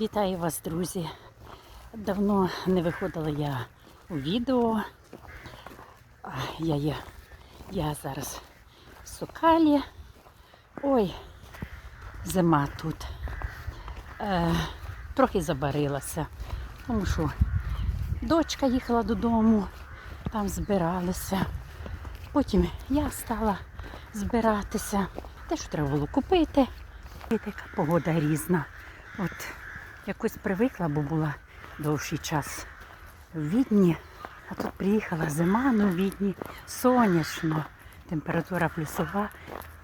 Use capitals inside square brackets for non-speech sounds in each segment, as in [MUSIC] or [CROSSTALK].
Вітаю вас, друзі. Давно не виходила я у відео. Я є. Я зараз в Сокалі. Ой, зима тут. Е, трохи забарилася, тому що дочка їхала додому, там збиралися. Потім я стала збиратися. Те, що треба було купити. І така погода різна. От якось привикла, бо була довший час в Відні. А тут приїхала зима, ну в Відні сонячно, температура плюсова.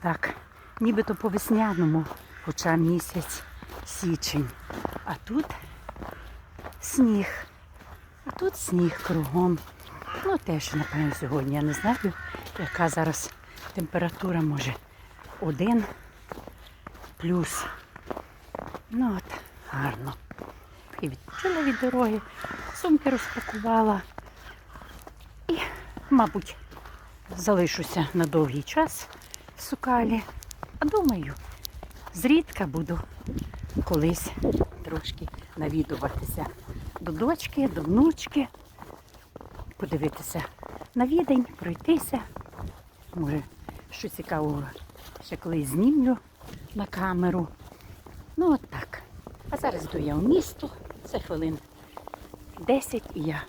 Так, нібито по весняному, хоча місяць січень. А тут сніг. А тут сніг кругом. Ну теж, напевно, сьогодні я не знаю, яка зараз температура може один плюс. Ну от, гарно. І відпочила від дороги, сумки розпакувала. І, мабуть, залишуся на довгий час в Сукалі. А думаю, зрідка буду колись трошки навідуватися до дочки, до внучки, подивитися на відень, пройтися. Може, що цікавого ще колись знімлю на камеру. Ну от так. А зараз йду я в місто. Це хвилин 10 і я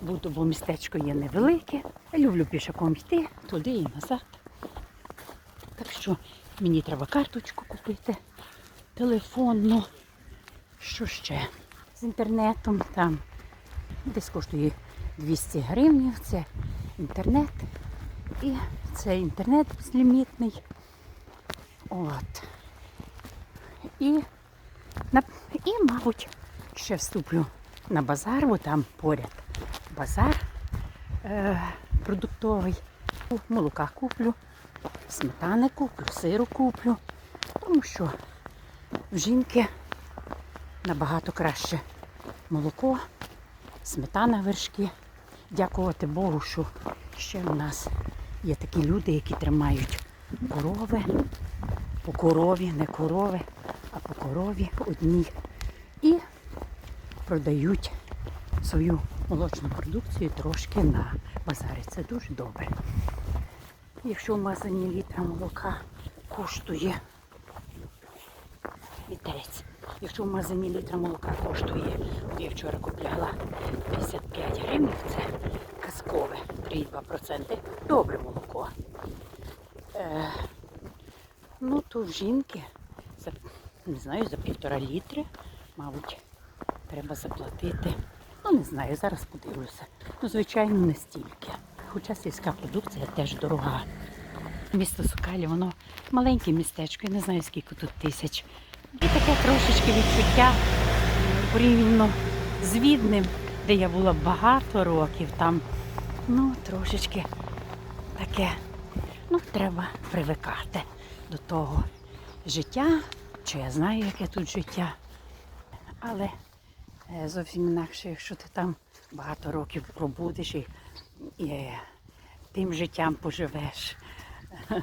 буду, бо містечко є невелике. Я люблю пішаком йти туди і назад. Так що мені треба карточку купити, телефонну. Що ще? З інтернетом там десь коштує 200 гривень. Це інтернет. І це інтернет безлімітний. От. І, і, мабуть, ще вступлю на базар, бо там поряд базар е, продуктовий. Молока куплю, сметани куплю, сиру куплю, тому що в жінки набагато краще молоко, сметана вершки. Дякувати Богу, що ще в нас є такі люди, які тримають корови, по корові, не корови, а по корові одній. Продають свою молочну продукцію трошки на базарі. Це дуже добре. Якщо в магазині літра молока коштує вітерець. Якщо в магазині літра молока коштує, я вчора купляла 55 гривень, це казкове 3,2%. Добре молоко. Е, ну, то в жінки за, не знаю, за півтора літри, мабуть, треба заплатити. Ну, не знаю, зараз подивлюся. Ну, звичайно, не стільки. Хоча сільська продукція теж дорога. Місто Сокалі, воно маленьке містечко, я не знаю, скільки тут тисяч. І таке трошечки відчуття порівняно з Відним, де я була багато років, там ну, трошечки таке, ну, треба привикати до того життя, чи я знаю, яке тут життя. Але зовсім інакше, якщо ти там багато років пробудеш і, і е, тим життям поживеш. [LAUGHS]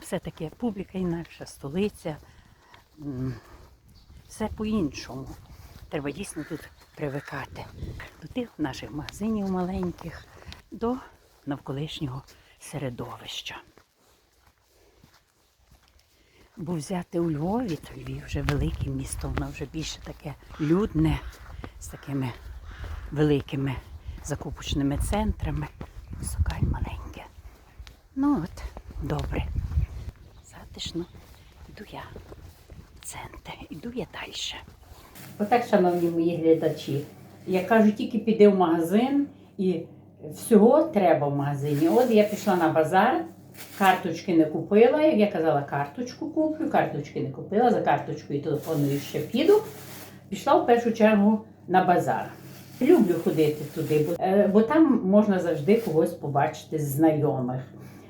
Все-таки публіка інакша, столиця. Все по-іншому. Треба дійсно тут привикати до тих наших магазинів маленьких, до навколишнього середовища. Бо взяти у Львові, то Львів вже велике місто, воно вже більше таке людне, з такими великими закупочними центрами. Сокаль маленьке. Ну от, добре. Затишно. Йду я в центр, йду я далі. Отак, шановні мої глядачі, я кажу, тільки піди в магазин і всього треба в магазині. От я пішла на базар, карточки не купила. Як я казала, карточку куплю, карточки не купила, за карточкою телефоною ще піду. Пішла в першу чергу на базар. Люблю ходити туди, бо, е, бо там можна завжди когось побачити з знайомих,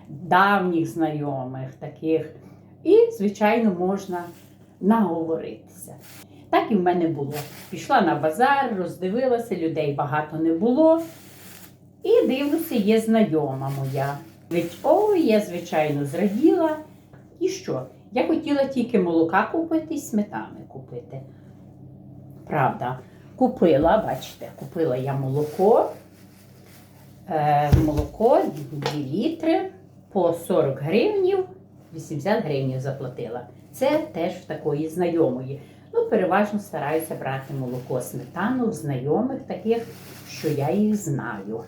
давніх знайомих таких. І, звичайно, можна наговоритися. Так і в мене було. Пішла на базар, роздивилася, людей багато не було. І дивлюся, є знайома моя. Від ой, я, звичайно, зраділа. І що? Я хотіла тільки молока купити і сметани купити. правда. Купила, бачите, купила я молоко. Е, молоко 2 літри по 40 гривнів, 80 гривнів заплатила. Це теж в такої знайомої. Ну, переважно стараюся брати молоко сметану в знайомих таких, що я їх знаю.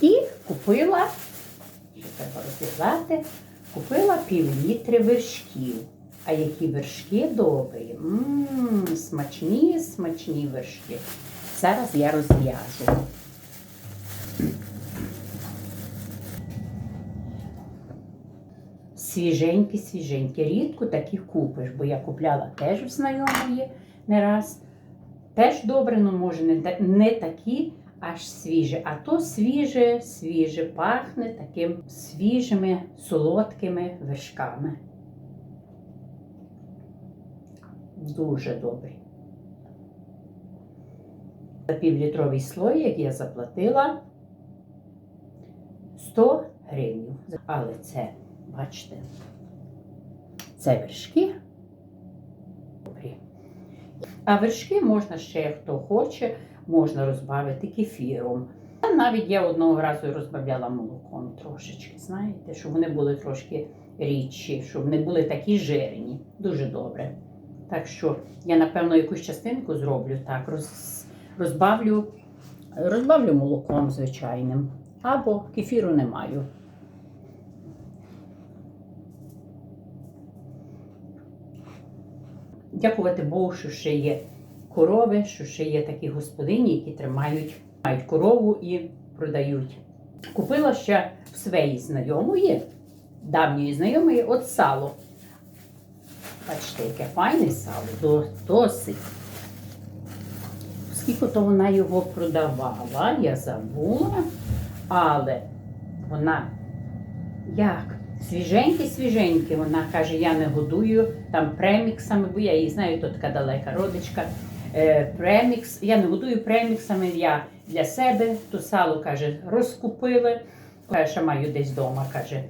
І купила, що треба розібрати, купила пів літри вершків. А які вершки добрі. Мм, смачні, смачні вершки. Зараз я розв'яжу. Свіженькі, свіженькі. Рідко такі купиш, бо я купляла теж в знайомої не раз. Теж добре, але може не, не такі аж свіжі. А то свіже, свіже пахне таким свіжими, солодкими вершками. Дуже добрі. За півлітровий слоїк я заплатила 100 гривень. Але це, бачите, це вершки. Добрі. А вершки можна ще, хто хоче, можна розбавити кефіром. А навіть я одного разу розбавляла молоком трошечки, знаєте, щоб вони були трошки рідші, щоб не були такі жирні. Дуже добре. Так що я, напевно, якусь частинку зроблю так, роз, розбавлю, розбавлю молоком звичайним. Або кефіру не маю. Дякувати Богу, що ще є корови, що ще є такі господині, які тримають мають корову і продають. Купила ще в своїй знайомої, давньої знайомої, от сало. Бачите, яке файне сало, до- досить. Скільки то вона його продавала, я забула, але вона як? Свіженьке-свіженьке, вона каже, я не годую там преміксами, бо я її знаю, то така далека родичка. Е, премікс, я не годую преміксами, я для себе то сало каже, розкупили. Я ще маю десь вдома, каже,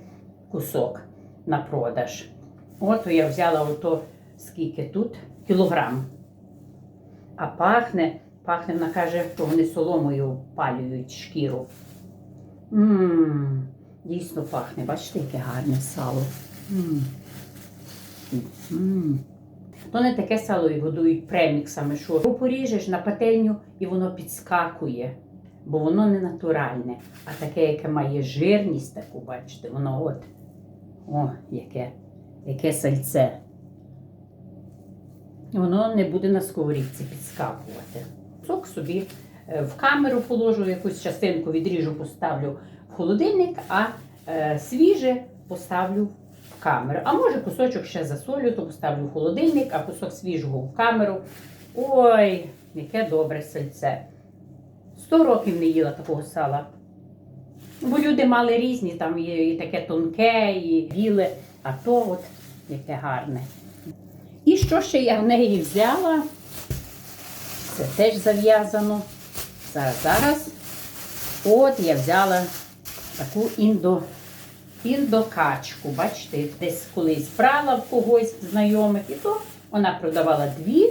кусок на продаж. От я взяла ото скільки тут? Кілограм. А пахне, пахне, вона каже, що вони соломою опалюють шкіру. Ммм, дійсно пахне. Бачите, яке гарне сало. Ммм. То не таке сало і годують преміксами, що поріжеш на пательню і воно підскакує, бо воно не натуральне, а таке, яке має жирність, таку, бачите, воно от. О, яке, яке сальце. Воно не буде на сковорідці підскакувати. Сок собі е, в камеру положу, якусь частинку відріжу, поставлю в холодильник, а е, свіже поставлю в камеру. А може кусочок ще засолю, то поставлю в холодильник, а кусок свіжого в камеру. Ой, яке добре сальце. Сто років не їла такого сала. Бо люди мали різні, там є і таке тонке, і біле, а то от яке гарне. І що ще я в неї взяла? Це теж зав'язано. Зараз, зараз. От я взяла таку індо, індокачку. Бачите, десь колись брала в когось знайомих, і то вона продавала дві.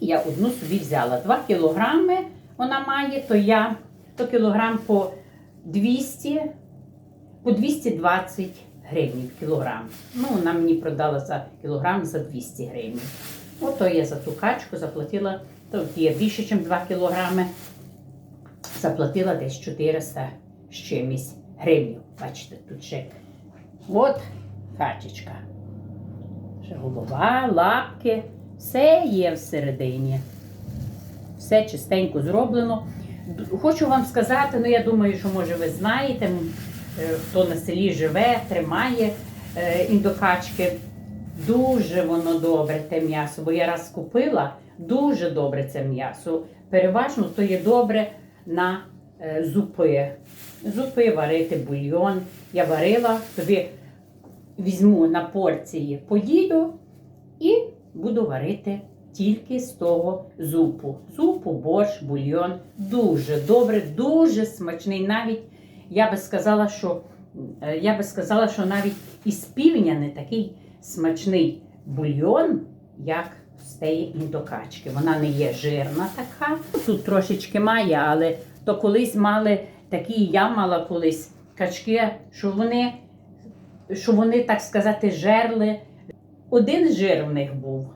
І я одну собі взяла. Два кілограми вона має, то я то кілограм по 200, по 220 гривень кілограм. Ну, вона мені продала за кілограм за 200 гривень. Ото я за ту качку заплатила, то є більше, ніж 2 кілограми. Заплатила десь 400 з чимось гривень. Бачите, тут ще. От качечка. Ще голова, лапки, все є всередині. Все чистенько зроблено. Хочу вам сказати, ну я думаю, що може ви знаєте, хто на селі живе, тримає е, індокачки. Дуже воно добре, те м'ясо, бо я раз купила, дуже добре це м'ясо. Переважно то є добре на е, зупи. Зупи варити бульйон. Я варила, тобі візьму на порції, поїду і буду варити тільки з того зупу. Зупу, борщ, бульйон. Дуже добре, дуже смачний. Навіть я би сказала, що е, я би сказала, що навіть із півня не такий смачний бульйон, як з тієї індокачки. Вона не є жирна така. Тут трошечки має, але то колись мали такі, я мала колись качки, що вони, що вони, так сказати, жерли. Один жир в них був.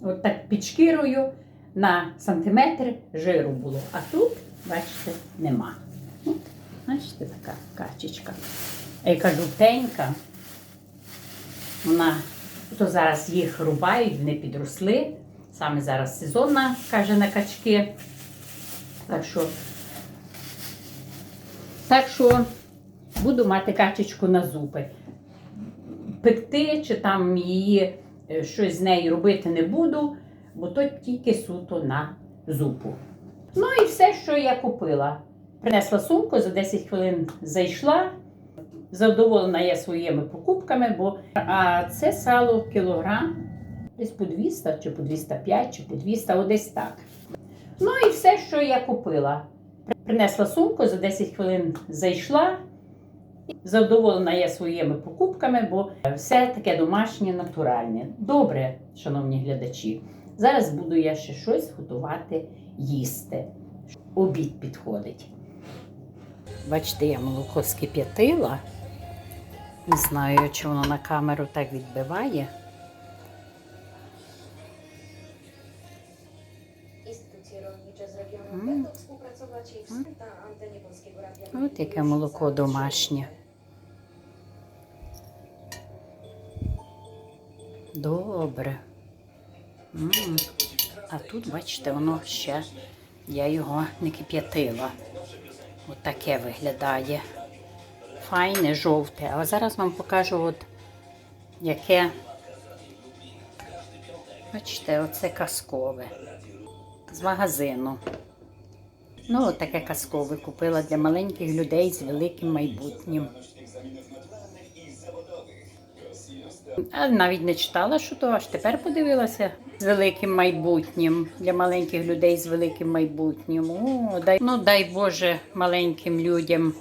От так під шкірою на сантиметр жиру було. А тут, бачите, нема. Бачите, така качечка. Яка жовтенька. Вона то зараз їх рубають, вони підросли. Саме зараз сезонна, каже на качки. Так що, так що буду мати качечку на зупи. Пекти чи там її е, щось з нею робити не буду, бо то тільки суто на зупу. Ну і все, що я купила. Принесла сумку, за 10 хвилин зайшла. Задоволена я своїми покупками, бо а це сало кілограм, десь по 200, чи по 205, чи по 200, о, десь так. Ну і все, що я купила. Принесла сумку, за 10 хвилин зайшла. Задоволена я своїми покупками, бо все таке домашнє, натуральне. Добре, шановні глядачі. Зараз буду я ще щось готувати їсти. Обід підходить. Бачите, я молоко скип'ятила. Не знаю, чи воно на камеру так відбиває. Mm. Radia. От яке молоко домашнє. Добре. А тут, бачите, воно ще, я його не кип'ятила. От виглядає. Файне, жовте. А зараз вам покажу, от яке. Бачите, оце казкове. З магазину. Ну, от таке казкове купила для маленьких людей з великим майбутнім. Навіть не читала, що то аж тепер подивилася з великим майбутнім для маленьких людей з великим майбутнім. О, дай, ну дай Боже маленьким людям,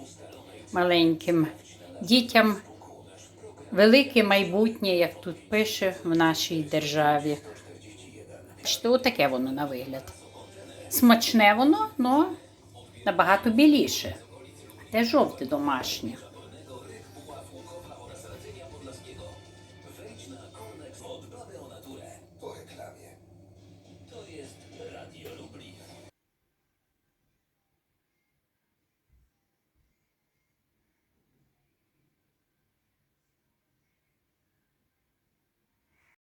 маленьким дітям. Велике майбутнє, як тут пише в нашій державі. Що таке воно на вигляд? Смачне воно, але набагато біліше. Те жовте домашнє.